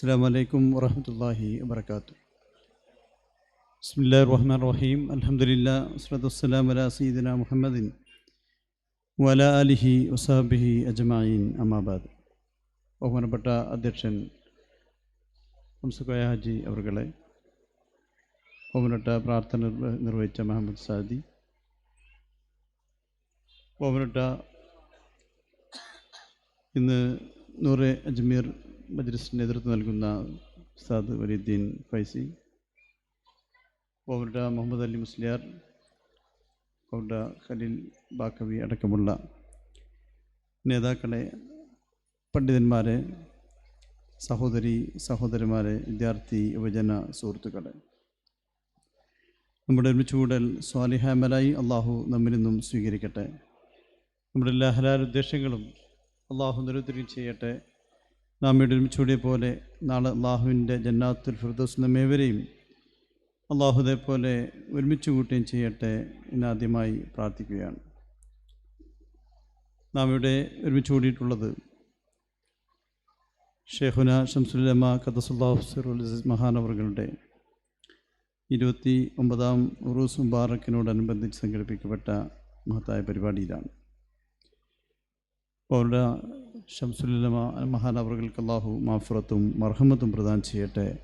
السلام عليكم ورحمة الله وبركاته بسم الله الرحمن الرحيم الحمد لله والصلاة والسلام على سيدنا محمد وعلى آله وصحبه أجمعين أما بعد ബഹുമാനപ്പെട്ട അധ്യക്ഷൻ ഹംസക്കോയ ഹാജി അവർകളെ ബഹുമാനപ്പെട്ട പ്രാർത്ഥന നിർവ- നിർവഹിച്ച മുഹമ്മദ് സാദി ബഹുമാനപ്പെട്ട ഇന്ന് നൂറെ അജ്മീർ മജ്ലിസിന് നേതൃത്വം നൽകുന്ന സാദ് വലീദ്ദീൻ ഫൈസി ബഹുമാനപ്പെട്ട മുഹമ്മദ് അലി മുസ്ലിയാർ ബഹുമാനപ്പെട്ട ഖലീൽ ബാക്കവി അടക്കമുള്ള നേതാക്കളെ പണ്ഡിതന്മാരെ സഹോദരി സഹോദരന്മാരെ വിദ്യാർത്ഥി യുവജന സുഹൃത്തുക്കളെ. നമ്മുടെ ഒരുമിച്ച് കൂടൽ സ്വാലിഹാമലായി അള്ളാഹു നമ്മിൽ സ്വീകരിക്കട്ടെ. നമ്മുടെ എല്ലാ ഹലാൽ ഉദ്ദേശങ്ങളും അള്ളാഹു നിരുത്തരം ചെയ്യട്ടെ. നാം ഇവിടെ ഒരുമിച്ചുകൂടിയ പോലെ നാളെ അള്ളാഹുവിന്റെ ജന്നാത്തുൽ ഫിർദോസ് നമ്മേവരെയും അള്ളാഹുദെ പോലെ ഒരുമിച്ച് കൂട്ടുകയും ചെയ്യട്ടെ എന്നാദ്യമായി പ്രാർത്ഥിക്കുകയാണ്. നാം ഇവിടെ ഒരുമിച്ച് കൂടിയിട്ടുള്ളത് ഷെയ്ഖുന ഷംസുലമ ഖദസുല്ലാഹുസുറുൽ മഹാനവറുകളുടെ ഇരുപത്തി ഒമ്പതാം ഉറൂസ് മുബാറക്കിനോടനുബന്ധിച്ച് സംഘടിപ്പിക്കപ്പെട്ട മഹത്തായ പരിപാടിയിലാണ്. അവരുടെ ഷംസുലമ മഹാനവറുകൾക്ക് അള്ളാഹു മാഫുറത്തും മർഹമത്തും പ്രദാനം ചെയ്യട്ടെ.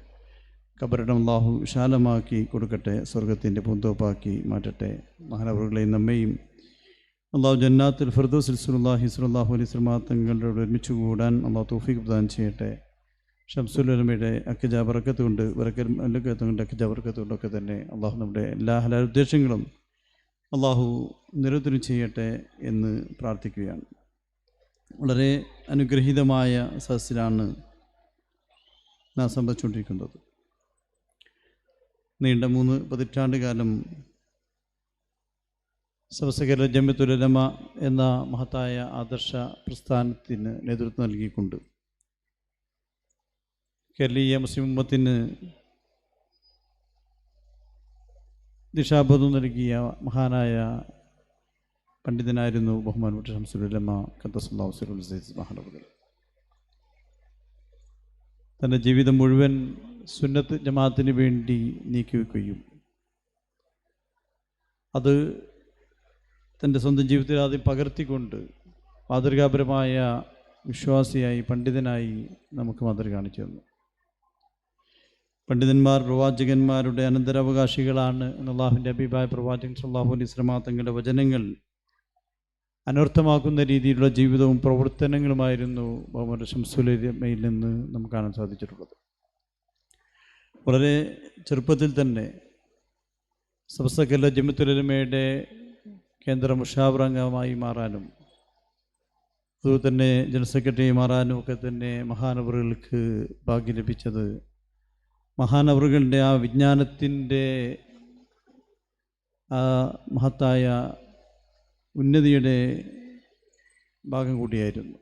കബറിടം അള്ളാഹു വിശാലമാക്കി കൊടുക്കട്ടെ. സ്വർഗത്തിന്റെ പൂന്തോപ്പാക്കി മാറ്റട്ടെ. മഹാനവറുകളെയും നമ്മയും അള്ളാഹു ജന്നാത്തിൽ ഫിർദോസ് സുല്ലാഹി സുല്ലാഹു അലൈഹി സ്വലാ തങ്ങളുടെ ഒരുമിച്ച് കൂടാൻ അള്ളാഹു തൗഫീഖ് പ്രദാനം ചെയ്യട്ടെ. ഷംസുലമയുടെ അക്കജ ബറക്കത്ത് കൊണ്ട് ബറക്കത്ത് കൊണ്ട് അക്കജ ബറക്കത്ത് കൊണ്ടൊക്കെ തന്നെ അള്ളാഹു നമ്മുടെ എല്ലാ ഹലാൽ ഉദ്ദേശങ്ങളും അള്ളാഹു നിരന്തരം ചെയ്യട്ടെ എന്ന് പ്രാർത്ഥിക്കുകയാണ്. വളരെ അനുഗ്രഹീതമായ സദസ്സിലാണ് നാം സംഭവിച്ചുകൊണ്ടിരിക്കുന്നത് നീണ്ട മൂന്ന് പതിറ്റാണ്ട് കാലം സമസ്തകേരള ജമ്യത്തുലമ എന്ന മഹത്തായ ആദർശ പ്രസ്ഥാനത്തിന് നേതൃത്വം നൽകിക്കൊണ്ട് കേരളീയ മുസ്ലിം ഉമ്മത്തിന് ദിശാബോധം നൽകിയ മഹാനായ പണ്ഡിതനായിരുന്നു ബഹുമാനപ്പെട്ട ഷംസുലമ ഖത്തസുല്ലാസ് മഹാനബുകൾ തന്റെ ജീവിതം മുഴുവൻ സുന്നത്ത് ജമാഅത്തിന് വേണ്ടി നീക്കിവെക്കുകയും അത് തന്റെ സ്വന്തം ജീവിതത്തിൽ ആദ്യം പകർത്തിക്കൊണ്ട് മാതൃകാപരമായ വിശ്വാസിയായി പണ്ഡിതനായി നമുക്ക് മാതൃക കാണിച്ചു തന്നു. പണ്ഡിതന്മാർ പ്രവാചകന്മാരുടെ അനന്തരാവകാശികളാണ് എന്നല്ലാഹുവിന്റെ അഭിപ്രായ പ്രവാചകൻ സല്ലാഹു അലൈഹി സ്വലാ തങ്ങളുടെ വചനങ്ങൾ അനർത്ഥമാക്കുന്ന രീതിയിലുള്ള ജീവിതവും പ്രവർത്തനങ്ങളുമായിരുന്നു ബഹുമാന ശംസുലമയിൽ നിന്ന് നമുക്ക് കാണാൻ സാധിച്ചിട്ടുള്ളത്. വളരെ ചെറുപ്പത്തിൽ തന്നെ സമസ്തക്കല്ല ജമിത്തുലമയുടെ കേന്ദ്ര മുഷാവറംഗമായി മാറാനും അതുപോലെ തന്നെ ജനറൽ സെക്രട്ടറി മാറാനും ഒക്കെ തന്നെ മഹാനവറുകൾക്ക് ഭാഗ്യം ലഭിച്ചത് മഹാനവറുകളുടെ ആ വിജ്ഞാനത്തിന്റെ ആ മഹത്തായ ഉന്നതിയുടെ ഭാഗം കൂടിയായിരുന്നു.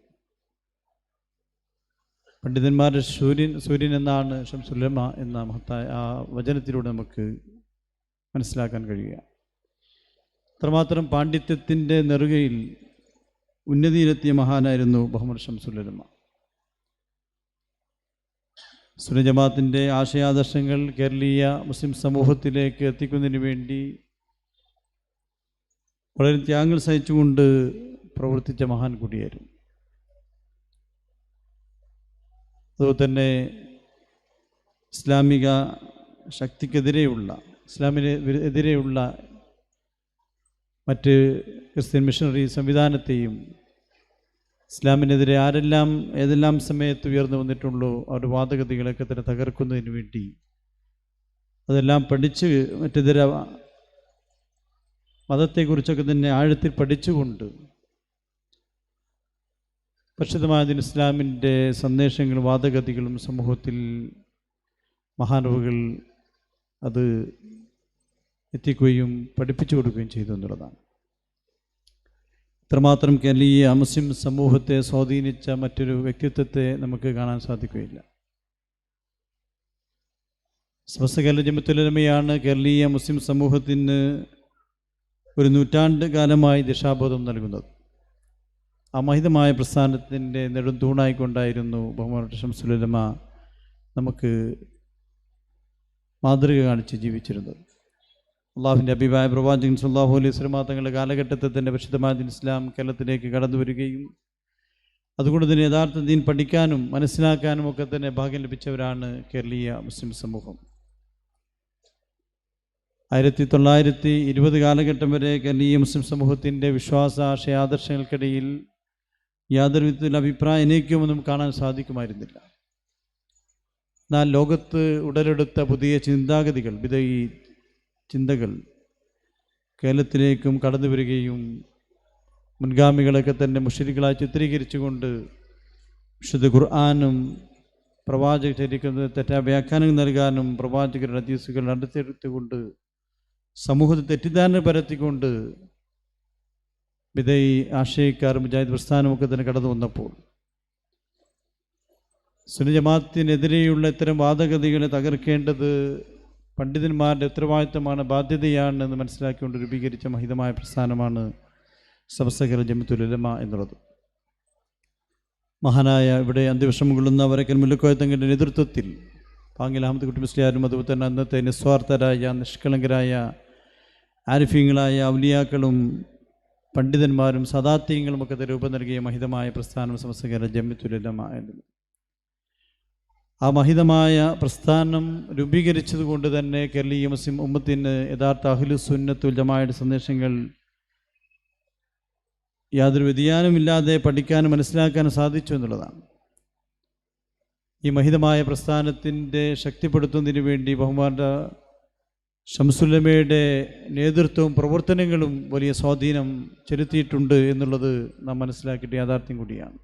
പണ്ഡിതന്മാരുടെ സൂര്യൻ സൂര്യൻ എന്നാണ് ഷംസുലമ എന്ന മഹത്തായ ആ വചനത്തിലൂടെ നമുക്ക് മനസ്സിലാക്കാൻ കഴിയുക. അത്രമാത്രം പാണ്ഡിത്യത്തിന്റെ നെറുകയിൽ ഉന്നതിയിലെത്തിയ മഹാനായിരുന്നു ബഹുമത് ഷംസുലമ സുരജമാത്തിന്റെ ആശയാദർശങ്ങൾ കേരളീയ മുസ്ലിം സമൂഹത്തിലേക്ക് എത്തിക്കുന്നതിന് വേണ്ടി വളരെ ത്യാഗങ്ങൾ സഹിച്ചുകൊണ്ട് പ്രവർത്തിച്ച മഹാൻ കൂടിയായിരുന്നു അതുപോലെ തന്നെ ഇസ്ലാമിക ശക്തിക്കെതിരെയുള്ള ഇസ്ലാമിന് എതിരെയുള്ള മറ്റ് ക്രിസ്ത്യൻ മിഷണറി സംവിധാനത്തെയും ഇസ്ലാമിനെതിരെ ആരെല്ലാം ഏതെല്ലാം സമയത്ത് ഉയർന്നു വന്നിട്ടുള്ളോ അവരുടെ വാദഗതികളൊക്കെ തന്നെ തകർക്കുന്നതിന് വേണ്ടി അതെല്ലാം പഠിച്ച് മറ്റിതര മതത്തെക്കുറിച്ചൊക്കെ തന്നെ ആഴത്തിൽ പഠിച്ചുകൊണ്ട് പരിശുദ്ധമായ ഇസ്ലാമിന്റെ സന്ദേശങ്ങളും വാദഗതികളും സമൂഹത്തിൽ മഹാനവുകൾ അത് എത്തിക്കുകയും പഠിപ്പിച്ചു കൊടുക്കുകയും ചെയ്തു എന്നുള്ളതാണ്. ഇത്രമാത്രം കേരളീയ മുസ്ലിം സമൂഹത്തെ സ്വാധീനിച്ച മറ്റൊരു വ്യക്തിത്വത്തെ നമുക്ക് കാണാൻ സാധിക്കുകയില്ല. സമസ്ത കേരള ജമത്തുലമയാണ് കേരളീയ മുസ്ലിം സമൂഹത്തിന് ഒരു നൂറ്റാണ്ട് കാലമായി ദിശാബോധം നൽകുന്നത്. അമഹിതമായ പ്രസ്ഥാനത്തിന്റെ നെടുന്തൂണായിക്കൊണ്ടായിരുന്നു ബഹുമാന ഷംസുലമ നമുക്ക് മാതൃക കാണിച്ച് ജീവിച്ചിരുന്നത്. അള്ളാഹുവിന്റെ അഭിപ്രായ പ്രവാചകൻ സുല്ലാഹു അലൈഹി സ്വലമാ തങ്ങളുടെ കാലഘട്ടത്തിൽ തന്നെ പരിശുദ്ധമായ ഇസ്ലാം കേരളത്തിലേക്ക് കടന്നു വരികയും അതുകൊണ്ട് തന്നെ യഥാർത്ഥ ദീൻ പഠിക്കാനും മനസ്സിലാക്കാനും ഒക്കെ തന്നെ ഭാഗ്യം ലഭിച്ചവരാണ് കേരളീയ മുസ്ലിം സമൂഹം. ആയിരത്തി തൊള്ളായിരത്തി ഇരുപത് കാലഘട്ടം വരെ കേരളീയ മുസ്ലിം സമൂഹത്തിന്റെ വിശ്വാസ ആശയ ആദർശങ്ങൾക്കിടയിൽ യാതൊരു വിധത്തിലുള്ള അഭിപ്രായ എനിക്കുമൊന്നും കാണാൻ സാധിക്കുമായിരുന്നില്ല. എന്നാൽ ലോകത്ത് ഉടലെടുത്ത പുതിയ ചിന്താഗതികൾ വിധയി ചിന്തകൾ കേരളത്തിലേക്കും കടന്നു വരികയും മുൻഗാമികളൊക്കെ തന്നെ മുഷരികളായി ചിത്രീകരിച്ചുകൊണ്ട് വിശുദ്ധ ഖുർആാനും പ്രവാചക ചരിക്കുന്നത് തെറ്റാ വ്യാഖ്യാനം നൽകാനും പ്രവാചകരുടെ അധീസുകൾ നടത്തിയെടുത്തുകൊണ്ട് സമൂഹത്തിൽ തെറ്റിദ്ധാരണ പരത്തിക്കൊണ്ട് വിധേയി ആശയക്കാർ മുജാഹിദ് പ്രസ്ഥാനമൊക്കെ തന്നെ കടന്നു വന്നപ്പോൾ സുനിജമാത്തിനെതിരെയുള്ള ഇത്തരം വാദഗതികളെ തകർക്കേണ്ടത് പണ്ഡിതന്മാരുടെ ഉത്തരവാദിത്തമാണ് ബാധ്യതയാണ് എന്ന് മനസ്സിലാക്കിക്കൊണ്ട് രൂപീകരിച്ച മഹിതമായ പ്രസ്ഥാനമാണ് സമസ്തകര ജമിത്തുലമ എന്നുള്ളത്. മഹാനായ ഇവിടെ അന്ത്യവിഷം കൊള്ളുന്ന വരക്കൻ മുല്ലക്കോയത്തങ്ങളുടെ നേതൃത്വത്തിൽ പാങ്ങിൽ അഹമ്മദ് കുട്ടി മുസ്ലിയാരും അതുപോലെ തന്നെ അന്നത്തെ നിസ്വാർത്ഥരായ നിഷ്കളങ്കരായ ആരിഫ്യങ്ങളായ ഔലിയാക്കളും പണ്ഡിതന്മാരും സദാത്യങ്ങളും ഒക്കെ രൂപം നൽകിയ മഹിതമായ പ്രസ്ഥാനം സംസ്കാര ജമ്മിത്തുലമ എന്നത് ആ മഹിതമായ പ്രസ്ഥാനം രൂപീകരിച്ചത് കൊണ്ട് തന്നെ കേരളീയ മുസ്ലിം ഉമ്മത്തിന് യഥാർത്ഥ അഹ്ലു സുന്നത്തുൽ ജമായുടെ സന്ദേശങ്ങൾ യാതൊരു വ്യതിയാനമില്ലാതെ പഠിക്കാനും മനസ്സിലാക്കാനും സാധിച്ചു എന്നുള്ളതാണ്. ഈ മഹിതമായ പ്രസ്ഥാനത്തിന്റെ ശക്തിപ്പെടുത്തുന്നതിന് വേണ്ടി ബഹുമാന ഷംസുല്ലമയുടെ നേതൃത്വവും പ്രവർത്തനങ്ങളും വലിയ സ്വാധീനം ചെലുത്തിയിട്ടുണ്ട് എന്നുള്ളത് നാം മനസ്സിലാക്കിയിട്ട് യാഥാർത്ഥ്യം കൂടിയാണ്.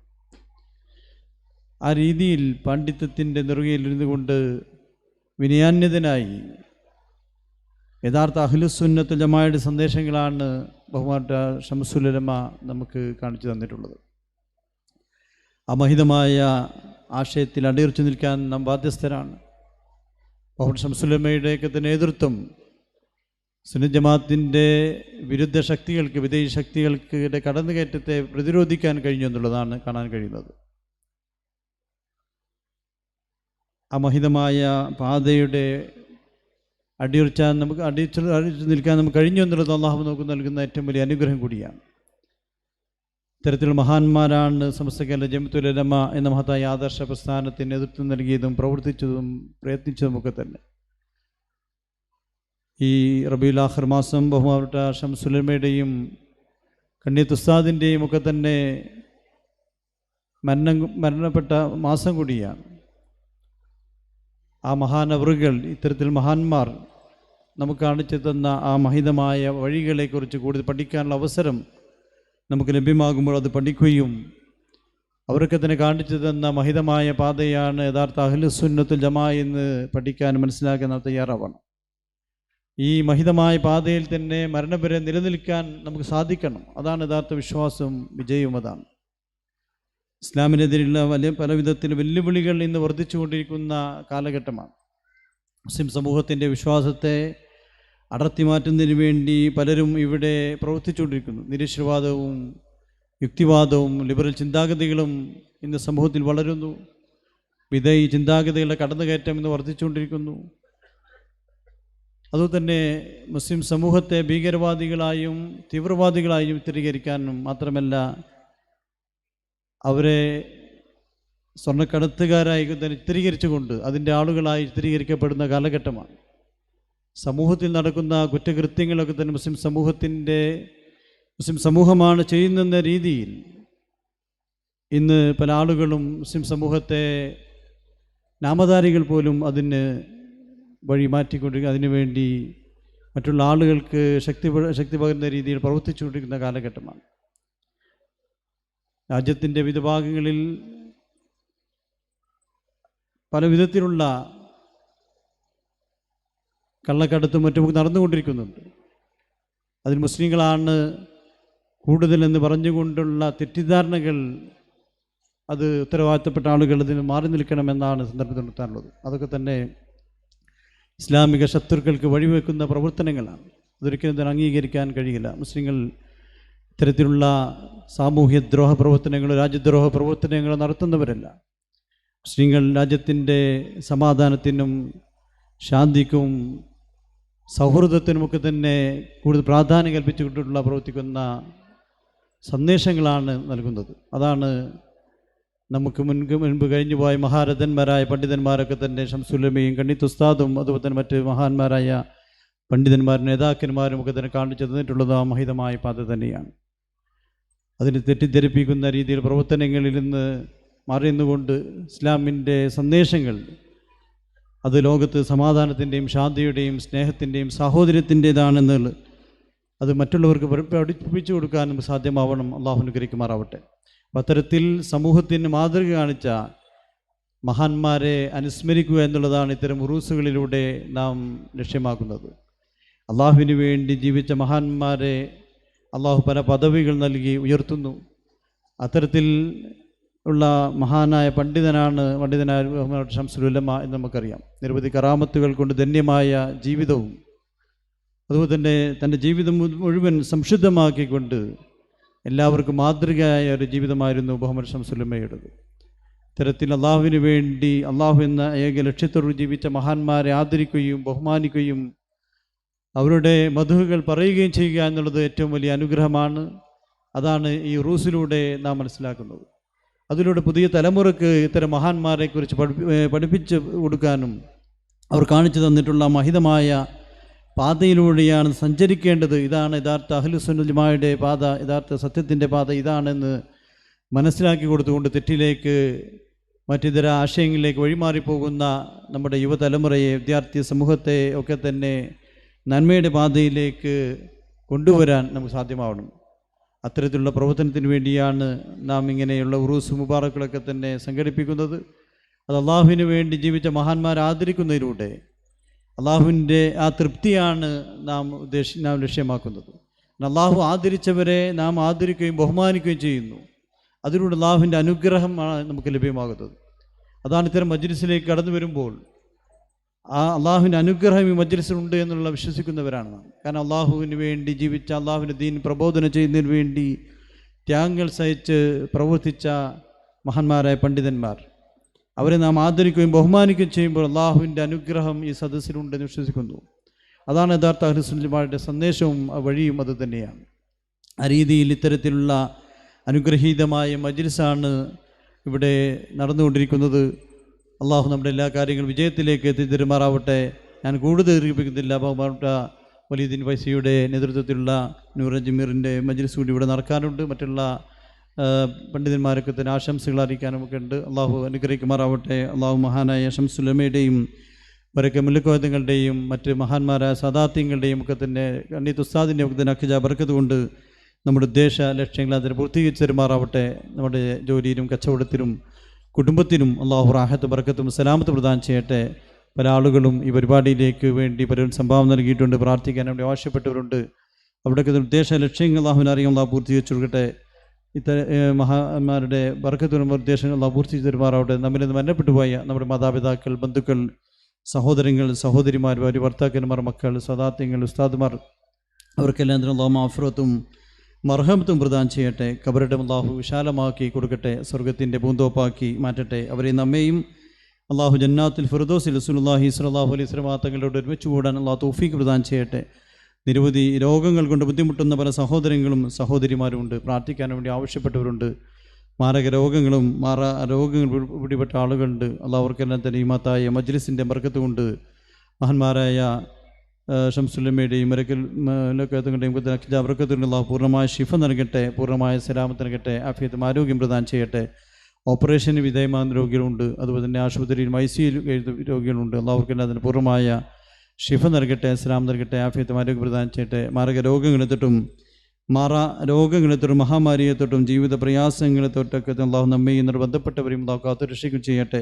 ആ രീതിയിൽ പാണ്ഡിത്യത്തിന്റെ നെറുകയിലിരുന്നു കൊണ്ട് വിനയാന്യതനായി യഥാർത്ഥ അഖിലുസുന്നത്ത് ജമായുടെ സന്ദേശങ്ങളാണ് ബഹുമാറ്റ ഷംസുലമ നമുക്ക് കാണിച്ചു തന്നിട്ടുള്ളത്. അമഹിതമായ ആശയത്തിൽ അടിയുറച്ചു നിൽക്കാൻ നാം ബാധ്യസ്ഥരാണ്. ബഹുമാൻ ഒക്കെ നേതൃത്വം സുന്നത്ത് ജമാത്തിന്റെ വിരുദ്ധ ശക്തികൾക്ക് വിദേശ ശക്തികൾക്ക് കടന്നുകയറ്റത്തെ പ്രതിരോധിക്കാൻ കഴിഞ്ഞു എന്നുള്ളതാണ് കാണാൻ കഴിയുന്നത്. അമഹിതമായ പാതയുടെ അടിയുറച്ചാൻ നമുക്ക് അടിച്ചു അടിച്ചു നിൽക്കാൻ നമുക്ക് കഴിഞ്ഞു എന്നുള്ളത് അള്ളാഹു നമുക്ക് നൽകുന്ന ഏറ്റവും വലിയ അനുഗ്രഹം കൂടിയാണ്. ഇത്തരത്തിലുള്ള മഹാന്മാരാണ് സമസ്ത കേരള ജമിത്തുലമ എന്ന മഹത്തായ ആദർശ പ്രസ്ഥാനത്തിന് നേതൃത്വം നൽകിയതും പ്രവർത്തിച്ചതും പ്രയത്നിച്ചതുമൊക്കെ തന്നെ. ഈ റബീൽ ആഹർ മാസം ബഹുമാനപ്പെട്ട ഷംസുലമയുടെയും കണ്ണി ഉസ്താദിന്റെയും ഒക്കെ തന്നെ മരണം മരണപ്പെട്ട മാസം കൂടിയാണ്. ആ മഹാനവറുകൾ ഇത്തരത്തിൽ മഹാന്മാർ നമുക്ക് കാണിച്ചു തന്ന ആ മഹിതമായ വഴികളെക്കുറിച്ച് കൂടുതൽ പഠിക്കാനുള്ള അവസരം നമുക്ക് ലഭ്യമാകുമ്പോൾ അത് പഠിക്കുകയും അവർക്ക് തന്നെ കാണിച്ചു തന്ന മഹിതമായ പാതയാണ് യഥാർത്ഥ അഹ്ലുസുന്നത്തുൽ ജമാ എന്ന് പഠിക്കാൻ മനസ്സിലാക്കാൻ നാം തയ്യാറാവണം. ഈ മഹിതമായ പാതയിൽ തന്നെ മരണം വരെ നിലനിൽക്കാൻ നമുക്ക് സാധിക്കണം. അതാണ് യഥാർത്ഥ വിശ്വാസവും വിജയവും അതാണ്. ഇസ്ലാമിനെതിരെയുള്ള വലിയ പല വിധത്തിൽ വെല്ലുവിളികൾ ഇന്ന് വർദ്ധിച്ചുകൊണ്ടിരിക്കുന്ന കാലഘട്ടമാണ്. മുസ്ലിം സമൂഹത്തിന്റെ വിശ്വാസത്തെ അടർത്തി മാറ്റുന്നതിന് വേണ്ടി പലരും ഇവിടെ പ്രവർത്തിച്ചുകൊണ്ടിരിക്കുന്നു. നിരീശ്വരവാദവും യുക്തിവാദവും ലിബറൽ ചിന്താഗതികളും ഇന്ന് സമൂഹത്തിൽ വളരുന്നു. വിധേയി ചിന്താഗതികളുടെ കടന്നുകയറ്റം ഇന്ന് വർദ്ധിച്ചുകൊണ്ടിരിക്കുന്നു. അതുതന്നെ മുസ്ലിം സമൂഹത്തെ ഭീകരവാദികളായും തീവ്രവാദികളായും ചിത്രീകരിക്കാനും മാത്രമല്ല അവരെ സ്വർണക്കടത്തുകാരായി ചിത്രീകരിച്ചുകൊണ്ട് അതിന്റെ ആളുകളായി ചിത്രീകരിക്കപ്പെടുന്ന കാലഘട്ടമാണ്. സമൂഹത്തിൽ നടക്കുന്ന കുറ്റകൃത്യങ്ങളൊക്കെ തന്നെ മുസ്ലിം സമൂഹത്തിന്റെ മുസ്ലിം സമൂഹമാണ് ചെയ്യുന്നെന്ന രീതിയിൽ ഇന്ന് പല ആളുകളും മുസ്ലിം സമൂഹത്തെ നാമധാരികൾ പോലും അതിന് വഴി മാറ്റിക്കൊണ്ടിരിക്കുക അതിനുവേണ്ടി മറ്റുള്ള ആളുകൾക്ക് ശക്തി ശക്തി പകരുന്ന രീതിയിൽ പ്രവർത്തിച്ചുകൊണ്ടിരിക്കുന്ന കാലഘട്ടമാണ്. രാജ്യത്തിന്റെ വിവിധ ഭാഗങ്ങളിൽ പല വിധത്തിലുള്ള കള്ളക്കടത്തും മറ്റും നടന്നുകൊണ്ടിരിക്കുന്നുണ്ട്. അതിൽ മുസ്ലിങ്ങളാണ് കൂടുതലെന്ന് പറഞ്ഞുകൊണ്ടുള്ള തെറ്റിദ്ധാരണകൾ അത് ഉത്തരവാദിത്തപ്പെട്ട ആളുകൾ ഇതിന് മാറി നിൽക്കണമെന്നാണ് സന്ദർഭത്തിൽ നിർത്താനുള്ളത് അതൊക്കെ തന്നെ ഇസ്ലാമിക ശത്രുക്കൾക്ക് വഴിവെക്കുന്ന പ്രവർത്തനങ്ങളാണ്. അതൊരിക്കലും തന്നെ അംഗീകരിക്കാൻ കഴിയില്ല. മുസ്ലിങ്ങൾ ഇത്തരത്തിലുള്ള സാമൂഹ്യ ദ്രോഹ പ്രവർത്തനങ്ങളോ രാജ്യദ്രോഹ പ്രവർത്തനങ്ങൾ നടത്തുന്നവരല്ല. മുസ്ലിങ്ങൾ രാജ്യത്തിന്റെ സമാധാനത്തിനും ശാന്തിക്കും സൗഹൃദത്തിനുമൊക്കെ തന്നെ കൂടുതൽ പ്രാധാന്യം കൽപ്പിച്ചുകൊണ്ടുള്ള പ്രവർത്തിക്കുന്ന സന്ദേശങ്ങളാണ് നൽകുന്നത്. അതാണ് നമുക്ക് മുൻപ് മുൻപ് കഴിഞ്ഞു പോയ മഹാരഥന്മാരായ പണ്ഡിതന്മാരൊക്കെ തന്നെ ഷംസുലമയും കണ്ണിത്തുസ്താദും അതുപോലെ തന്നെ മറ്റ് മഹാന്മാരായ പണ്ഡിതന്മാരും നേതാക്കന്മാരും ഒക്കെ തന്നെ കാണിച്ചു തന്നിട്ടുള്ളത് ആ മഹിതമായ പാത തന്നെയാണ്. അതിന് തെറ്റിദ്ധരിപ്പിക്കുന്ന രീതിയിൽ പ്രവർത്തനങ്ങളിൽ നിന്ന് മാറി നിന്നുകൊണ്ട് ഇസ്ലാമിന്റെ സന്ദേശങ്ങൾ അത് ലോകത്ത് സമാധാനത്തിന്റെയും ശാന്തിയുടെയും സ്നേഹത്തിന്റെയും സാഹോദര്യത്തിന്റെതാണെന്നുള്ളത് അത് മറ്റുള്ളവർക്ക് പഠി- പഠിപ്പിച്ചു കൊടുക്കാനും സാധ്യമാവണം. അള്ളാഹു അനുഗ്രഹിക്കുമാറാവട്ടെ. അത്തരത്തിൽ സമൂഹത്തിന് മാതൃക കാണിച്ച മഹാന്മാരെ അനുസ്മരിക്കുക എന്നുള്ളതാണ് ഇത്തരം ഉറൂസുകളിലൂടെ നാം ലക്ഷ്യമാക്കുന്നത്. അള്ളാഹുവിന് വേണ്ടി ജീവിച്ച മഹാന്മാരെ അള്ളാഹു പല പദവികൾ നൽകി ഉയർത്തുന്നു. അത്തരത്തിൽ ഉള്ള മഹാനായ പണ്ഡിതനാണ് പണ്ഡിതനായ ഷംസുലുലമ എന്ന് നമുക്കറിയാം. നിരവധി കറാമത്തുകൾ കൊണ്ട് ധന്യമായ ജീവിതവും അതുപോലെ തന്നെ തന്റെ ജീവിതം മുഴുവൻ സംശുദ്ധമാക്കിക്കൊണ്ട് എല്ലാവർക്കും മാതൃകയായ ഒരു ജീവിതമായിരുന്നു മുഹമ്മദ് ഷംസുലമ്മയുടേത് ഇത്തരത്തിൽ അള്ളാഹുവിന് വേണ്ടി അള്ളാഹു എന്ന ഏക ലക്ഷ്യത്തോട് ജീവിച്ച മഹാന്മാരെ ആദരിക്കുകയും ബഹുമാനിക്കുകയും അവരുടെ മധുകൾ പറയുകയും ചെയ്യുക എന്നുള്ളത് ഏറ്റവും വലിയ അനുഗ്രഹമാണ്. അതാണ് ഈ റൂസിലൂടെ നാം മനസ്സിലാക്കുന്നത്. അതിലൂടെ പുതിയ തലമുറയ്ക്ക് ഇത്തരം മഹാന്മാരെ കുറിച്ച് പഠിപ്പി പഠിപ്പിച്ച് കൊടുക്കാനും അവർ കാണിച്ചു തന്നിട്ടുള്ള മഹിതമായ പാതയിലൂടെയാണ് സഞ്ചരിക്കേണ്ടത്. ഇതാണ് യഥാർത്ഥ അഹ്ലുസുന്നജമായുടെ പാത യഥാർത്ഥ സത്യത്തിന്റെ പാത. ഇതാണെന്ന് മനസ്സിലാക്കി കൊടുത്തുകൊണ്ട് തെറ്റിലേക്ക് മറ്റിതര ആശയങ്ങളിലേക്ക് വഴിമാറിപ്പോകുന്ന നമ്മുടെ യുവതലമുറയെ വിദ്യാർത്ഥി സമൂഹത്തെ ഒക്കെ തന്നെ നന്മയുടെ പാതയിലേക്ക് കൊണ്ടുവരാൻ നമുക്ക് സാധ്യമാവണം. അത്തരത്തിലുള്ള പ്രവർത്തനത്തിന് വേണ്ടിയാണ് നാം ഇങ്ങനെയുള്ള ഉറൂസ് മുബാറക്കുകളൊക്കെ തന്നെ സംഘടിപ്പിക്കുന്നത്. അത് അള്ളാഹുവിന് വേണ്ടി ജീവിച്ച മഹാന്മാരെ ആദരിക്കുന്നതിലൂടെ അള്ളാഹുവിന്റെ ആ തൃപ്തിയാണ് നാം ഉദ്ദേശി നാം ലക്ഷ്യമാക്കുന്നത്. അള്ളാഹു ആദരിച്ചവരെ നാം ആദരിക്കുകയും ബഹുമാനിക്കുകയും ചെയ്യുന്നു. അതിലൂടെ അള്ളാഹുവിന്റെ അനുഗ്രഹമാണ് നമുക്ക് ലഭ്യമാകുന്നത്. അതാണ് ഇത്തരം മജ്ലിസിലേക്ക് കടന്നു വരുമ്പോൾ ആ അള്ളാഹുവിന്റെ അനുഗ്രഹം ഈ മജ്ലിസിലുണ്ട് എന്നുള്ള വിശ്വസിക്കുന്നവരാണ് നാം. കാരണം അള്ളാഹുവിന് വേണ്ടി ജീവിച്ച അള്ളാഹുവിന്റെ ദീൻ പ്രബോധനം ചെയ്യുന്നതിന് വേണ്ടി ത്യാഗങ്ങൾ സഹിച്ച് പ്രവർത്തിച്ച മഹാന്മാരായ പണ്ഡിതന്മാർ. അവരെ നാം ആദരിക്കുകയും ബഹുമാനിക്കുകയും ചെയ്യുമ്പോൾ അള്ളാഹുവിന്റെ അനുഗ്രഹം ഈ സദസ്സിലുണ്ടെന്ന് വിശ്വസിക്കുന്നു. അതാണ് യഥാർത്ഥ അഹ്ലുസുലിമാരുടെ സന്ദേശവും വഴിയും അത് തന്നെയാണ്. ആ രീതിയിൽ ഇത്തരത്തിലുള്ള അനുഗ്രഹീതമായ മജ്ലിസാണ് ഇവിടെ നടന്നുകൊണ്ടിരിക്കുന്നത്. അള്ളാഹു നമ്മുടെ എല്ലാ കാര്യങ്ങളും വിജയത്തിലേക്ക് എത്തിത്തരുമാറാവട്ടെ. ഞാൻ കൂടുതൽ ദീർഘിപ്പിക്കുന്നില്ല. ബഹുമാനപ്പെട്ട വലിയദിൻ വൈസിയുടെ നേതൃത്വത്തിലുള്ള നൂറ മജ്ലിസ് കൂടി ഇവിടെ നടക്കാനുണ്ട്. മറ്റുള്ള പണ്ഡിതന്മാരൊക്കെ തന്നെ ആശംസകൾ അറിയിക്കാനുമൊക്കെ ഉണ്ട്. അള്ളാഹു അനുഗ്രഹിക്കുമാറാവട്ടെ. അള്ളാഹു മഹാനായ ഷംസുലമയുടെയും വരക്കെ മുല്ലക്കോയതങ്ങളുടെയും മറ്റ് മഹാന്മാരായ സദാത്യങ്ങളുടെയും ഒക്കെ തന്നെ കണ്ണീത്ത് തുസ്താദിന്റെ ഒക്കെ തന്നെ അഖിജ ബർക്കത്ത് കൊണ്ട് നമ്മുടെ ഉദ്ദേശ ലക്ഷ്യങ്ങൾ അതിനെ പൂർത്തീകരിച്ചു തരുമാറാവട്ടെ. നമ്മുടെ ജോലിയിലും കച്ചവടത്തിലും കുടുംബത്തിനും അള്ളാഹു റാഹത്ത് ബർക്കത്തും സലാമത്ത് പ്രദാനം ചെയ്യട്ടെ. പല ആളുകളും ഈ പരിപാടിയിലേക്ക് വേണ്ടി പലരും സംഭാവന നൽകിയിട്ടുണ്ട് പ്രാർത്ഥിക്കാൻ വേണ്ടി ആവശ്യപ്പെട്ടവരുണ്ട്. അവിടെയൊക്കെ ഉദ്ദേശ ലക്ഷ്യങ്ങൾ അള്ളാഹുവിനെ അറിയാം അള്ളാഹു പൂർത്തീകരിച്ചു കൊടുക്കട്ടെ. ഇത്തര മഹാന്മാരുടെ ബർക്കത്തിനും ഉദ്ദേശങ്ങൾ അള്ളാഹ് പൂർത്തീകരിച്ച് തരുമാറാവട്ടെ. നമ്മിൽ നിന്ന് മരണപ്പെട്ടു പോയ നമ്മുടെ മാതാപിതാക്കൾ ബന്ധുക്കൾ സഹോദരങ്ങൾ സഹോദരിമാർ ഭാര്യ ഭർത്താക്കന്മാർ മക്കൾ സദാത്യങ്ങൾ ഉസ്താദുമാർ അവർക്കെല്ലാം അള്ളാഹു മാഫ്രത്തും മർഹമത്തും പ്രദാനം ചെയ്യട്ടെ കബറിടം അള്ളാഹു വിശാലമാക്കി കൊടുക്കട്ടെ സ്വർഗത്തിന്റെ പൂന്തോപ്പാക്കി മാറ്റട്ടെ. അവരെ നമ്മയും അള്ളാഹു ജന്നാത്തിൽ ഫിറദോസിൽ റസൂലുള്ളാഹി സുലാഹു അലൈഹി വസല്ലം തങ്ങളോട് ഒരുമിച്ച് കൂടാൻ അള്ളാഹു തൗഫീഖ് പ്രദാനം ചെയ്യട്ടെ. നിരവധി രോഗങ്ങൾ കൊണ്ട് ബുദ്ധിമുട്ടുന്ന പല സഹോദരങ്ങളും സഹോദരിമാരുമുണ്ട്. പ്രാർത്ഥിക്കാൻ വേണ്ടി ആവശ്യപ്പെട്ടവരുണ്ട്. മാരക രോഗങ്ങളും മാറ രോഗങ്ങൾ പിടി- പിടിപെട്ട ആളുകളുണ്ട്. അള്ളാഹ് അവർക്കെല്ലാം തന്നെ ഈ മാത്തായ മജ്ലിസിന്റെ ബർക്കത്ത് കൊണ്ട് മഹാന്മാരായ ഷംസുല്ലമ്മയുടെയും മരക്കൽ ലക്കത്തുകളുടെയും അവർക്കത്തിനുള്ള അള്ളാഹു പൂർണമായ ശിഫ നൽകട്ടെ പൂർണമായ സലാമത്ത് നൽകട്ടെ അഫിയത്തും ആരോഗ്യം പ്രദാനം ചെയ്യട്ടെ. ഓപ്പറേഷന് വിധേയമാകുന്ന രോഗികളുണ്ട് അതുപോലെ തന്നെ ആശുപത്രിയിലും ഐ സി രോഗികളുണ്ട്. അള്ളാഹുക്കെല്ലാം അതിന് പൂർണമായ ഷിഫ നൽകട്ടെ സലാം നൽകട്ടെ ആഫിയത്തും ആരോഗ്യം പ്രദാനം ചെയ്യട്ടെ. മാരക രോഗങ്ങളെ തൊട്ടും മാറ രോഗങ്ങളെ തൊട്ടും മഹാമാരിയെ തൊട്ടും ജീവിത പ്രയാസങ്ങളെ തൊട്ടൊക്കെ അള്ളാഹു നമ്മയും ഇന്നോട് ബന്ധപ്പെട്ടവരെയും അള്ളാഹു കാത്തുരക്ഷിക്കും ചെയ്യട്ടെ.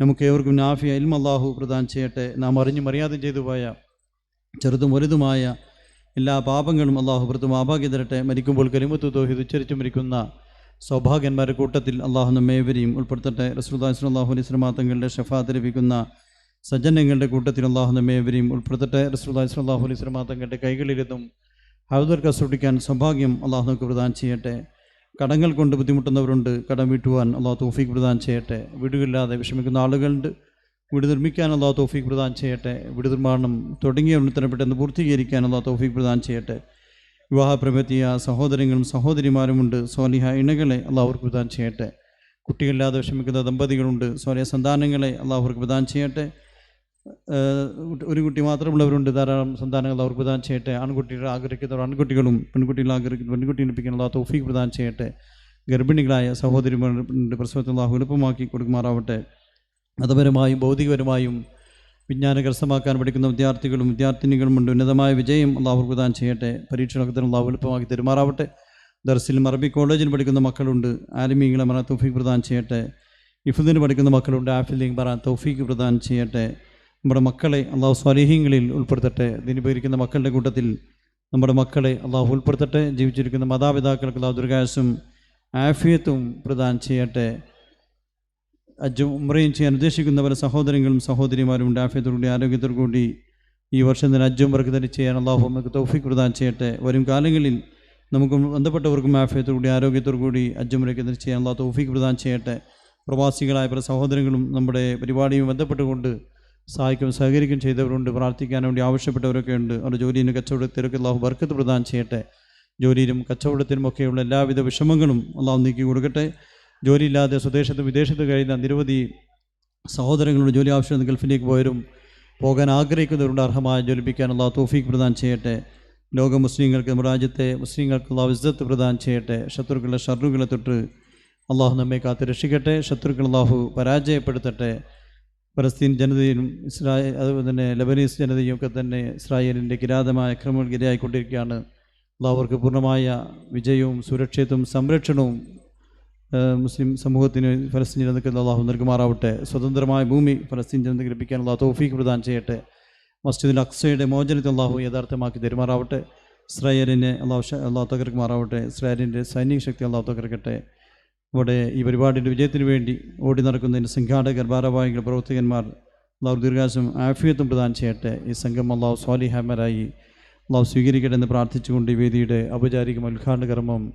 നമുക്ക് ഏവർക്കും നാഫിയ ഇൽമ അള്ളാഹു പ്രദാനം ചെയ്യട്ടെ. നാം അറിഞ്ഞു മര്യാദ ചെയ്തു പോയ ചെറുതും വലുതുമായ എല്ലാ പാപങ്ങളും അള്ളാഹു പുറത്തും ആഭാഗ്യം തരട്ടെ. മരിക്കുമ്പോൾ കരിമത്ത് തോഹിത് ഉച്ചരിച്ചു മരിക്കുന്ന സൗഭാഗ്യന്മാരുടെ കൂട്ടത്തിൽ അള്ളാഹു നമ്മേവരെയും ഉൾപ്പെടുത്തട്ടെ. റസൂൽദാസ് അള്ളാഹു അലിസ്ലമാ തങ്ങളുടെ ഷഫാത്ത് ലഭിക്കുന്ന സജ്ജനങ്ങളുടെ കൂട്ടത്തിൽ അള്ളാഹു നമ്മേവരെയും ഉൾപ്പെടുത്തട്ടെ. റസൂൽദാസ് അള്ളാഹു അലിസ്ലമാ തങ്ങളുടെ കൈകളിലെത്തും ഹൗദർ കസുടിക്കാൻ സൗഭാഗ്യം അള്ളാഹു നമുക്ക് പ്രദാനം ചെയ്യട്ടെ. കടങ്ങൾ കൊണ്ട് ബുദ്ധിമുട്ടുന്നവരുണ്ട്. കടം വീട്ടുവാൻ അള്ളാഹു തോഫിക്ക് പ്രദാനം ചെയ്യട്ടെ. വീടുകളില്ലാതെ വിഷമിക്കുന്ന ആളുകളുണ്ട്. വീട് നിർമ്മിക്കാൻ അള്ളാഹു തോഫീക്ക് പ്രദാനം ചെയ്യട്ടെ. വീട് നിർമ്മാണം തുടങ്ങിയ ഉന്നതനെ പെട്ടെന്ന് പൂർത്തീകരിക്കാൻ അള്ളാഹു തോഫീക്ക് പ്രദാനം ചെയ്യട്ടെ. വിവാഹപ്രമെത്തിയ സഹോദരങ്ങളും സഹോദരിമാരുമുണ്ട്. സോലിഹ ഇണകളെ അള്ളാഹുർക്ക് പ്രദാൻ ചെയ്യട്ടെ. കുട്ടികളില്ലാതെ വിഷമിക്കുന്ന ദമ്പതികളുണ്ട്. സോലിയ സന്താനങ്ങളെ അള്ളാഹുർക്ക് പ്രദാൻ ചെയ്യട്ടെ. ഒരു കുട്ടി മാത്രമുള്ളവരുണ്ട്. ധാരാളം സന്താനങ്ങൾ അവർക്ക് പ്രദാനം ചെയ്യട്ടെ. ആൺകുട്ടികൾ ആഗ്രഹിക്കുന്നവർ ആൺകുട്ടികളും പെൺകുട്ടികൾ ആഗ്രഹിക്കുന്ന പെൺകുട്ടികൾ ലഭിക്കാനുള്ള തോഫീക്ക് പ്രദാനം ചെയ്യട്ടെ. ഗർഭിണികളായ സഹോദരിമാരുടെ പ്രസവത്തിൽ അള്ളാഹു എളുപ്പമാക്കി കൊടുക്കുമാറാവട്ടെ. മതപരമായും ഭൗതികപരമായും വിജ്ഞാന കരസ്ഥമാക്കാൻ പഠിക്കുന്ന വിദ്യാർത്ഥികളും വിദ്യാർത്ഥിനികളുമുണ്ട് ഉന്നതമായ വിജയം അള്ളാഹു പ്രദാൻ ചെയ്യട്ടെ. പരീക്ഷകളൊക്കെ തന്നെ അള്ളാഹു എളുപ്പമാക്കി തെരുമാറാവട്ടെ. ദർസിലും അറബി കോളേജിൽ പഠിക്കുന്ന മക്കളുണ്ട്. ആലിമീങ്ങളെ മറ തൗഫീഖ് പ്രദാൻ ചെയ്യട്ടെ. ഇഫുദിന് പഠിക്കുന്ന മക്കളുണ്ട്. ആഫിലിംഗ് പറ തൗഫീഖ് പ്രദാൻ ചെയ്യട്ടെ. നമ്മുടെ മക്കളെ അള്ളാഹു സ്വാലിഹ്യങ്ങളിൽ ഉൾപ്പെടുത്തട്ടെ. ദിനിപകരിക്കുന്ന മക്കളുടെ കൂട്ടത്തിൽ നമ്മുടെ മക്കളെ അള്ളാഹു ഉൾപ്പെടുത്തട്ടെ. ജീവിച്ചിരിക്കുന്ന മാതാപിതാക്കൾക്ക് അള്ളാഹു ദുർഗാസും ആഫിയത്തും പ്രദാൻ ചെയ്യട്ടെ. അജ്ജും ഉമ്രയും ചെയ്യാൻ ഉദ്ദേശിക്കുന്ന പല സഹോദരങ്ങളും സഹോദരിമാരും ഉണ്ട്. ആഫിയത്തോടുകൂടി ആരോഗ്യത്തോടുകൂടി ഈ വർഷം തന്നെ അജ്ജും വർക്ക് തന്നെ ചെയ്യാൻ അള്ളാഹു നമുക്ക് തൗഫീഖ് പ്രദാനം ചെയ്യട്ടെ. വരും കാലങ്ങളിൽ നമുക്ക് ബന്ധപ്പെട്ടവർക്കും ആഫിയത്തോടുകൂടി ആരോഗ്യത്തോടുകൂടി അജ്ജുമുറയ്ക്ക് തന്നെ ചെയ്യാൻ അള്ളാഹു തൗഫീഖ് പ്രദാനം ചെയ്യട്ടെ. പ്രവാസികളായ പല സഹോദരങ്ങളും നമ്മുടെ പരിപാടിയും ബന്ധപ്പെട്ടുകൊണ്ട് സഹായിക്കും സഹകരിക്കും ചെയ്തവരുണ്ട്. പ്രാർത്ഥിക്കാൻ വേണ്ടി ആവശ്യപ്പെട്ടവരൊക്കെ ഉണ്ട്. അവരുടെ ജോലിയിലും കച്ചവടത്തിലൊക്കെ അള്ളാഹു ബർക്കത്ത് പ്രദാനം ചെയ്യട്ടെ. ജോലിയിലും കച്ചവടത്തിലുമൊക്കെയുള്ള എല്ലാവിധ വിഷമങ്ങളും അള്ളാഹു നീക്കി കൊടുക്കട്ടെ. ജോലിയില്ലാതെ സ്വദേശത്ത് വിദേശത്ത് കഴിയുന്ന നിരവധി സഹോദരങ്ങളുടെ ജോലി ആവശ്യം ഗൾഫിലേക്ക് പോയവരും പോകാൻ ആഗ്രഹിക്കുന്നവരുടെ അർഹമായ ജോലിപ്പിക്കാൻ അള്ളാഹു തൗഫീഖ് പ്രദാനം ചെയ്യട്ടെ. ലോക മുസ്ലിങ്ങൾക്ക് നമ്മുടെ രാജ്യത്തെ മുസ്ലിങ്ങൾക്ക് അള്ളാഹു ഇസ്സത്ത് പ്രദാനം ചെയ്യട്ടെ. ശത്രുക്കളുടെ ഷർണുകളെ തൊട്ട് അള്ളാഹു നമ്മെ കാത്ത് രക്ഷിക്കട്ടെ. ശത്രുക്കൾ അള്ളാഹു പരാജയപ്പെടുത്തട്ടെ. പലസ്തീൻ ജനതയും ഇസ്രായേൽ അതുപോലെ തന്നെ ലബനീസ് ജനതയും ഒക്കെ തന്നെ ഇസ്രായേലിന്റെ കിരാതമായ അക്രമങ്ങൾക്കിരയായിക്കൊണ്ടിരിക്കുകയാണ് അള്ളാഹു അവർക്ക് പൂർണമായ വിജയവും സുരക്ഷിതവും സംരക്ഷണവും മുസ്ലിം സമൂഹത്തിന് ഫലസ്തീൻ ജനതയ്ക്ക് അള്ളാഹു നൽകുമാറാവട്ടെ. സ്വതന്ത്രമായ ഭൂമി ഫലസ്തീൻ ജനതയ്ക്ക് ലഭിക്കാൻ തൗഫീഖ് പ്രദാനം ചെയ്യട്ടെ. മസ്ജിദുൽ അക്സയുടെ മോചനത്തെ അള്ളാഹു യഥാർത്ഥമാക്കി തരുമാറാവട്ടെ. ഇസ്രായേലിനെ അള്ളാഹു അള്ളാഹു തകർക്കുമാറാവട്ടെ. ഇസ്രായേലിന്റെ സൈനിക ശക്തി അള്ളാഹു തകർക്കട്ടെ. ഇവിടെ ഈ പരിപാടിയുടെ വിജയത്തിന് വേണ്ടി ഓടി നടക്കുന്നതിന് സംഘാടകർ ഭാരവാഹികൾ പ്രവർത്തകന്മാർ അള്ളാഹു ദീർഘാശം ആഫിയത്തും പ്രദാനം ചെയ്യട്ടെ. ഈ സംഘം അള്ളാഹു സ്വാലിഹാമരായി അള്ളാഹു സ്വീകരിക്കട്ടെ എന്ന് പ്രാർത്ഥിച്ചുകൊണ്ട് ഈ വേദിയുടെ ഔപചാരികം ഉദ്ഘാടന കർമ്മം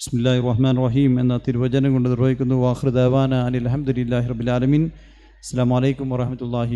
ബിസ്മില്ലാഹി റഹ്മാൻ റഹീം എന്ന തിരുവചനം കൊണ്ട് നിർവഹിക്കുന്നു. വാഹൃദാന അനിൽ അഹമ്മദില്ലാഹി റബിലാലമീൻ അസ്സാം വലൈക്കും വാഹമത്തല്ലാഹി